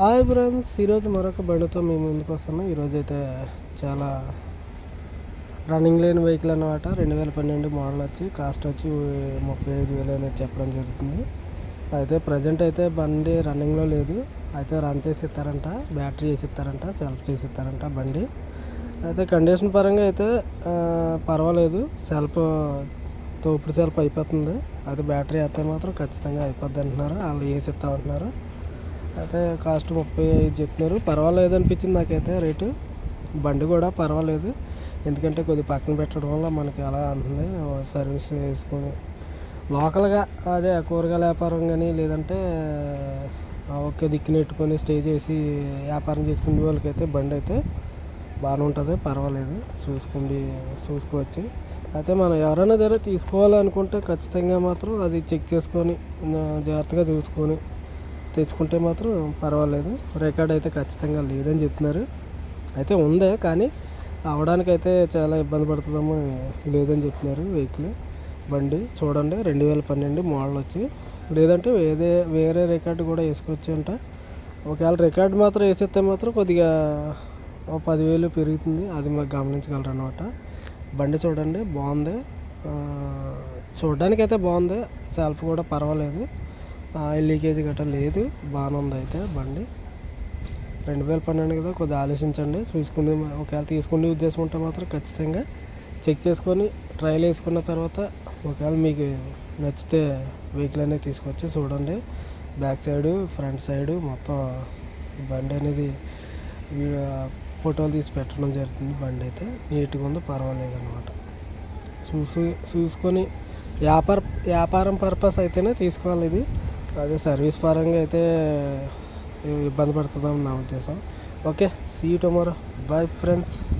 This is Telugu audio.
హాయ్ ఫ్రెండ్స్ ఈరోజు మరొక బండితో మేము ముందుకు వస్తున్నాం. ఈరోజు అయితే చాలా రన్నింగ్ లేని వెహికల్ అన్నమాట. రెండు వేల పన్నెండు మోడల్ వచ్చి కాస్ట్ వచ్చి ముప్పై ఐదు వేలు అనేది చెప్పడం జరుగుతుంది. అయితే ప్రజెంట్ అయితే బండి రన్నింగ్లో లేదు. అయితే రన్ చేసి ఇస్తారంట బ్యాటరీ వేసి ఇస్తారంట సెల్ఫ్ చేసి ఇస్తారంట బండి. అయితే కండిషన్ పరంగా అయితే పర్వాలేదు. సెల్ఫ్ తోపుడు సెల్ఫ్ అయిపోతుంది. అది బ్యాటరీ అయితే మాత్రం ఖచ్చితంగా అయిపోద్ది అంటున్నారు. వాళ్ళు వేసి ఇస్తా అంటున్నారు అయితే కాస్ట్ ముప్పై ఐదు చెప్పినారు. పర్వాలేదు అనిపించింది నాకైతే రేటు. బండి కూడా పర్వాలేదు. ఎందుకంటే కొద్ది పక్కన పెట్టడం వల్ల మనకి అలా అంటుంది సర్వీస్ వేసుకొని లోకల్గా అదే కూరగాయల వ్యాపారం కానీ లేదంటే ఒక ఒకే దిక్కు నెట్టుకొని స్టే చేసి వ్యాపారం చేసుకునే వాళ్ళకైతే బండి అయితే బాగానే ఉంటుంది. పర్వాలేదు. చూసుకోండి చూసుకోవచ్చు. అయితే మనం ఎవరైనా సరే తీసుకోవాలనుకుంటే ఖచ్చితంగా మాత్రం అది చెక్ చేసుకొని జాగ్రత్తగా చూసుకొని తెచ్చుకుంటే మాత్రం పర్వాలేదు. రికార్డ్ అయితే ఖచ్చితంగా లేదని చెప్తున్నారు. అయితే ఉందే కానీ అవడానికి అయితే చాలా ఇబ్బంది పడుతుందేమో లేదని చెప్తున్నారు వెహికల్ బండి చూడండి రెండు వేల పన్నెండు మోడల్ వచ్చి. లేదంటే వేరే వేరే రికార్డు కూడా వేసుకోవచ్చు అంట. ఒకవేళ రికార్డు మాత్రం వేసేస్తే మాత్రం కొద్దిగా ఓ పదివేలు పెరుగుతుంది. అది మాకు గమనించగలరు అనమాట బండి చూడండి బాగుంది. చూడడానికి అయితే బాగుంది. సెల్ఫ్ కూడా పర్వాలేదు. ఆయిల్ లీకేజ్ గట్రా లేదు బాగానే ఉంది అయితే బండి. రెండు వేల పన్నెండు కదా కొద్దిగా ఆలోచించండి. చూసుకుని ఒకవేళ తీసుకునే ఉద్దేశం ఉంటే మాత్రం ఖచ్చితంగా చెక్ చేసుకొని ట్రయల్ వేసుకున్న తర్వాత ఒకవేళ మీకు నచ్చితే వెహికల్ అనేది తీసుకొచ్చి చూడండి. బ్యాక్ సైడ్ ఫ్రంట్ సైడ్ మొత్తం బండి అనేది ఫోటోలు తీసి పెట్టడం జరుగుతుంది బండి అయితే. నీట్గా ఉంది పర్వాలేదు అనమాట చూసి చూసుకొని వ్యాపార వ్యాపారం పర్పస్ అయితేనే తీసుకోవాలి ఇది. అదే సర్వీస్ పరంగా అయితే ఇబ్బంది పడుతుందని నా ఉద్దేశం. Okay see tomorrow bye friends